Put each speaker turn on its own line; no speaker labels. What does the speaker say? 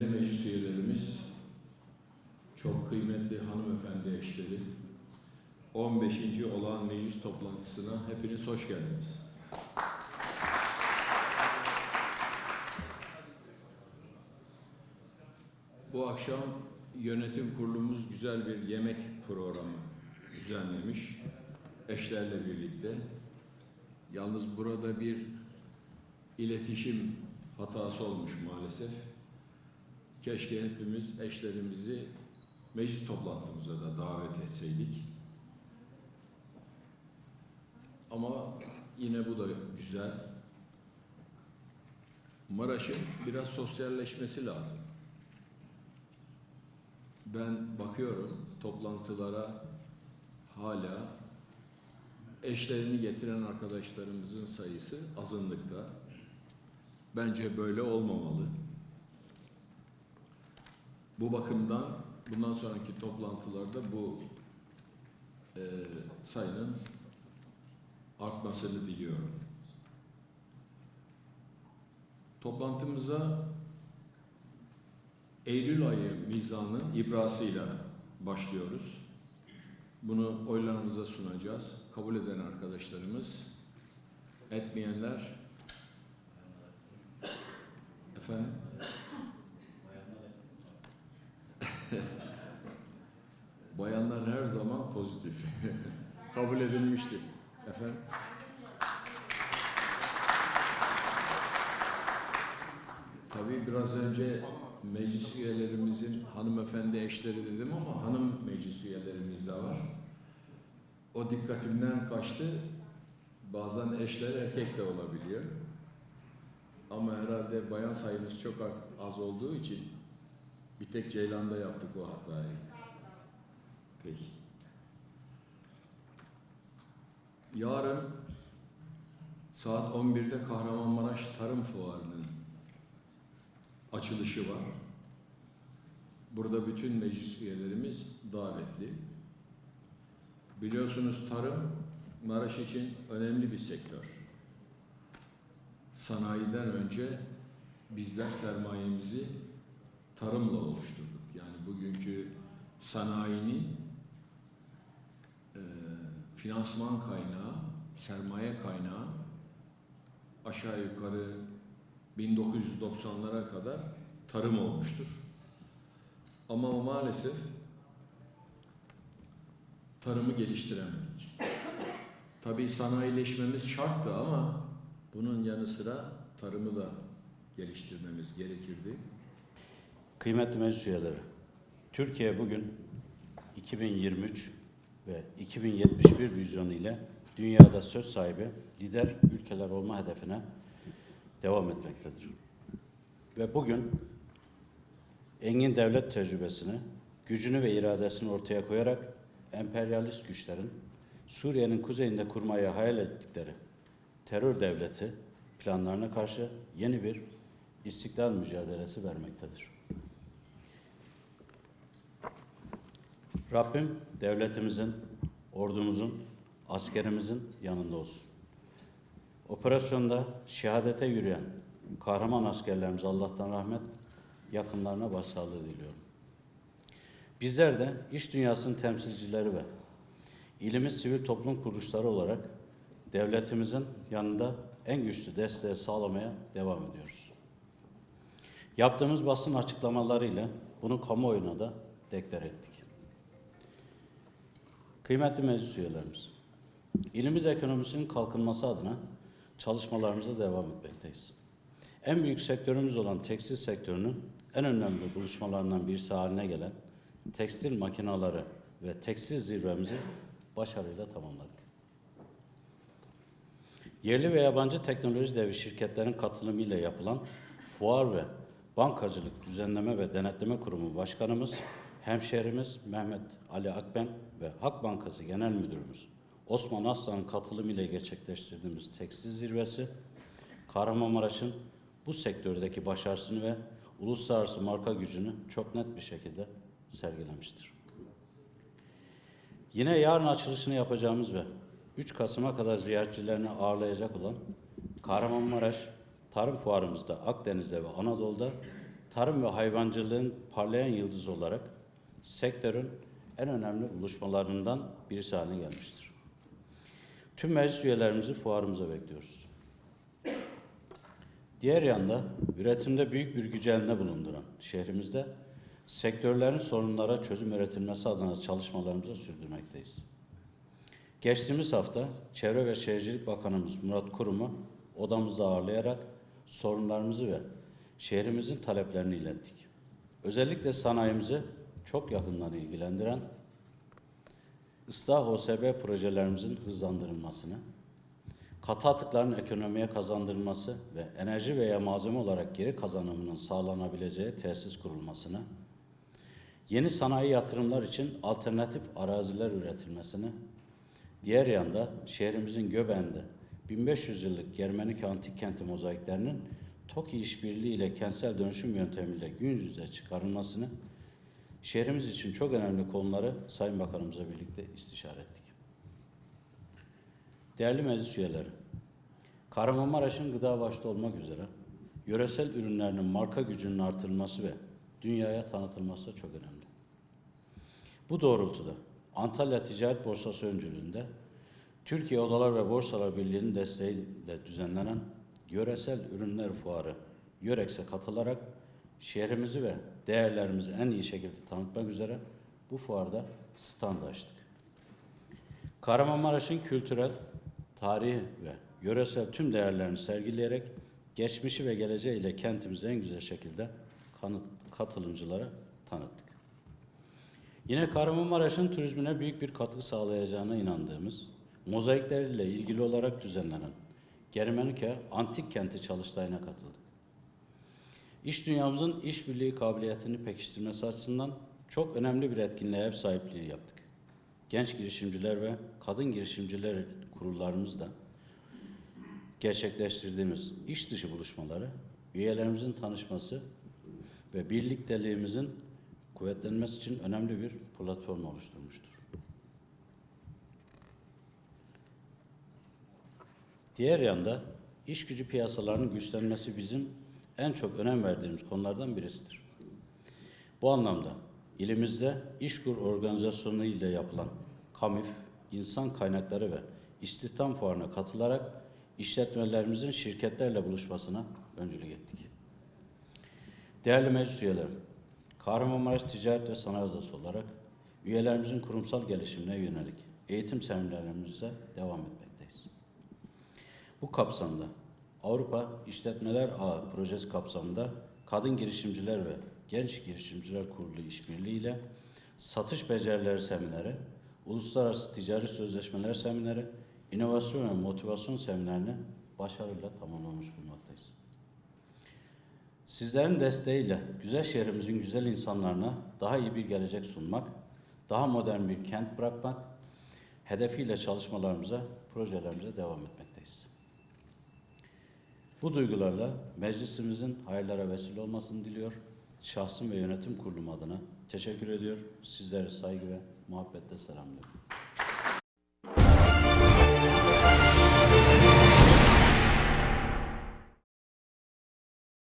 Meclis üyelerimiz, çok kıymetli hanımefendi eşleri, 15. olan meclis toplantısına hepiniz hoş geldiniz. Bu akşam yönetim kurulumuz güzel bir yemek programı düzenlemiş eşlerle birlikte. Yalnız burada bir iletişim hatası olmuş maalesef. Keşke hepimiz eşlerimizi meclis toplantımıza da davet etseydik. Ama yine bu da güzel. Maraş'ın biraz sosyalleşmesi lazım. Ben bakıyorum toplantılara hala eşlerini getiren arkadaşlarımızın sayısı azınlıkta. Bence böyle olmamalı. Bu bakımdan bundan sonraki toplantılarda bu e, sayının artmasını diliyorum. Toplantımıza Eylül ayı mizanın ibrasıyla başlıyoruz. Bunu oylarınıza sunacağız. Kabul eden arkadaşlarımız, etmeyenler efendim Bayanlar her zaman pozitif. Kabul edilmiştir. Efendim? Tabii biraz önce meclis üyelerimizin hanımefendi eşleri dedim ama hanım meclis üyelerimiz de var. O dikkatimden kaçtı. Bazen eşler erkek de olabiliyor. Ama herhalde bayan sayımız çok az olduğu için bir tek Ceylan'da yaptık o hatayı. Peki. Yarın saat 11'de Kahramanmaraş Tarım Fuarı'nın açılışı var. Burada bütün meclis üyelerimiz davetli. Biliyorsunuz tarım Maraş için önemli bir sektör. Sanayiden önce bizler sermayemizi tarımla oluşturduk. Yani bugünkü sanayinin e, finansman kaynağı, sermaye kaynağı aşağı yukarı 1990'lara kadar tarım olmuştur. Ama maalesef tarımı geliştiremedik. Tabii sanayileşmemiz şarttı ama bunun yanı sıra tarımı da geliştirmemiz gerekirdi.
Kıymetli meclis üyeleri, Türkiye bugün 2023 ve 2071 vizyonu ile dünyada söz sahibi lider ülkeler olma hedefine devam etmektedir. Ve bugün engin devlet tecrübesini, gücünü ve iradesini ortaya koyarak emperyalist güçlerin Suriye'nin kuzeyinde kurmayı hayal ettikleri terör devleti planlarına karşı yeni bir istiklal mücadelesi vermektedir. Rabbim devletimizin, ordumuzun, askerimizin yanında olsun. Operasyonda şehadete yürüyen kahraman askerlerimize Allah'tan rahmet, yakınlarına başsağlığı diliyorum. Bizler de iş dünyasının temsilcileri ve ilimiz sivil toplum kuruluşları olarak devletimizin yanında en güçlü desteği sağlamaya devam ediyoruz. Yaptığımız basın açıklamalarıyla bunu kamuoyuna da deklar ettik. Kıymetli meclis üyelerimiz, ilimiz ekonomisinin kalkınması adına çalışmalarımıza devam etmekteyiz. En büyük sektörümüz olan tekstil sektörünün en önemli buluşmalarından birisi haline gelen tekstil makinaları ve tekstil zirvemizi başarıyla tamamladık. Yerli ve yabancı teknoloji devi şirketlerin katılımıyla yapılan fuar ve bankacılık düzenleme ve denetleme kurumu başkanımız, hemşehrimiz Mehmet Ali Akben ve Hak Bankası Genel Müdürümüz Osman Aslan'ın katılımıyla gerçekleştirdiğimiz tekstil zirvesi, Kahramanmaraş'ın bu sektördeki başarısını ve uluslararası marka gücünü çok net bir şekilde sergilemiştir. Yine yarın açılışını yapacağımız ve 3 Kasım'a kadar ziyaretçilerini ağırlayacak olan Kahramanmaraş Tarım Fuarımızda Akdeniz'de ve Anadolu'da tarım ve hayvancılığın parlayan yıldızı olarak sektörün en önemli buluşmalarından birisi haline gelmiştir. Tüm meclis üyelerimizi fuarımıza bekliyoruz. Diğer yanda üretimde büyük bir gücü elinde bulunduran şehrimizde sektörlerin sorunlara çözüm üretilmesi adına çalışmalarımızı sürdürmekteyiz. Geçtiğimiz hafta Çevre ve Şehircilik Bakanımız Murat Kurum'u odamızda ağırlayarak sorunlarımızı ve şehrimizin taleplerini ilettik. Özellikle sanayimizi çok yakından ilgilendiren ıslah OSB projelerimizin hızlandırılmasını, katı atıkların ekonomiye kazandırılması ve enerji veya malzeme olarak geri kazanımının sağlanabileceği tesis kurulmasını, yeni sanayi yatırımlar için alternatif araziler üretilmesini, diğer yanda şehrimizin göbeğinde 1500 yıllık Germenik antik kenti mozaiklerinin TOKİ işbirliği ile kentsel dönüşüm yöntemiyle gün yüzüne çıkarılmasını, şehrimiz için çok önemli konuları Sayın Bakanımızla birlikte istişare ettik. Değerli meclis üyeleri, Kahramanmaraş'ın gıda başta olmak üzere yöresel ürünlerinin marka gücünün artırılması ve dünyaya tanıtılması da çok önemli. Bu doğrultuda Antalya Ticaret Borsası öncülüğünde Türkiye Odalar ve Borsalar Birliği'nin desteğiyle düzenlenen Yöresel Ürünler Fuarı YÖREX'e katılarak şehrimizi ve değerlerimizi en iyi şekilde tanıtmak üzere bu fuarda stand açtık. Kahramanmaraş'ın kültürel, tarihi ve yöresel tüm değerlerini sergileyerek geçmişi ve geleceği ile kentimizi en güzel şekilde kanıt, katılımcılara tanıttık. Yine Kahramanmaraş'ın turizmine büyük bir katkı sağlayacağına inandığımız mozaikleriyle ilgili olarak düzenlenen Germenike Antik Kenti çalıştayına katıldık. İş dünyamızın işbirliği kabiliyetini pekiştirmesi açısından çok önemli bir etkinliğe ev sahipliği yaptık. Genç girişimciler ve kadın girişimciler kurullarımızla gerçekleştirdiğimiz iş dışı buluşmaları üyelerimizin tanışması ve birlikteliğimizin kuvvetlenmesi için önemli bir platform oluşturmuştur. Diğer yanda iş gücü piyasalarının güçlenmesi bizim en çok önem verdiğimiz konulardan birisidir. Bu anlamda ilimizde İşkur organizasyonu ile yapılan KAMİF, insan kaynakları ve istihdam fuarına katılarak işletmelerimizin şirketlerle buluşmasına öncülük ettik. Değerli meclis üyeleri, Kahramanmaraş Ticaret ve Sanayi Odası olarak üyelerimizin kurumsal gelişimine yönelik eğitim seminerlerimize devam etmekteyiz. Bu kapsamda Avrupa İşletmeler Ağı projesi kapsamında Kadın Girişimciler ve Genç Girişimciler Kurulu işbirliği ile satış becerileri semineri, uluslararası ticari sözleşmeler semineri, inovasyon ve motivasyon seminerini başarıyla tamamlamış bulunmaktayız. Sizlerin desteğiyle güzel şehrimizin güzel insanlarına daha iyi bir gelecek sunmak, daha modern bir kent bırakmak hedefiyle çalışmalarımıza, projelerimize devam etmekteyiz. Bu duygularla meclisimizin hayırlara vesile olmasını diliyor. Şahsım ve yönetim kurulum adına teşekkür ediyor. Sizleri saygı ve muhabbetle selamlıyorum.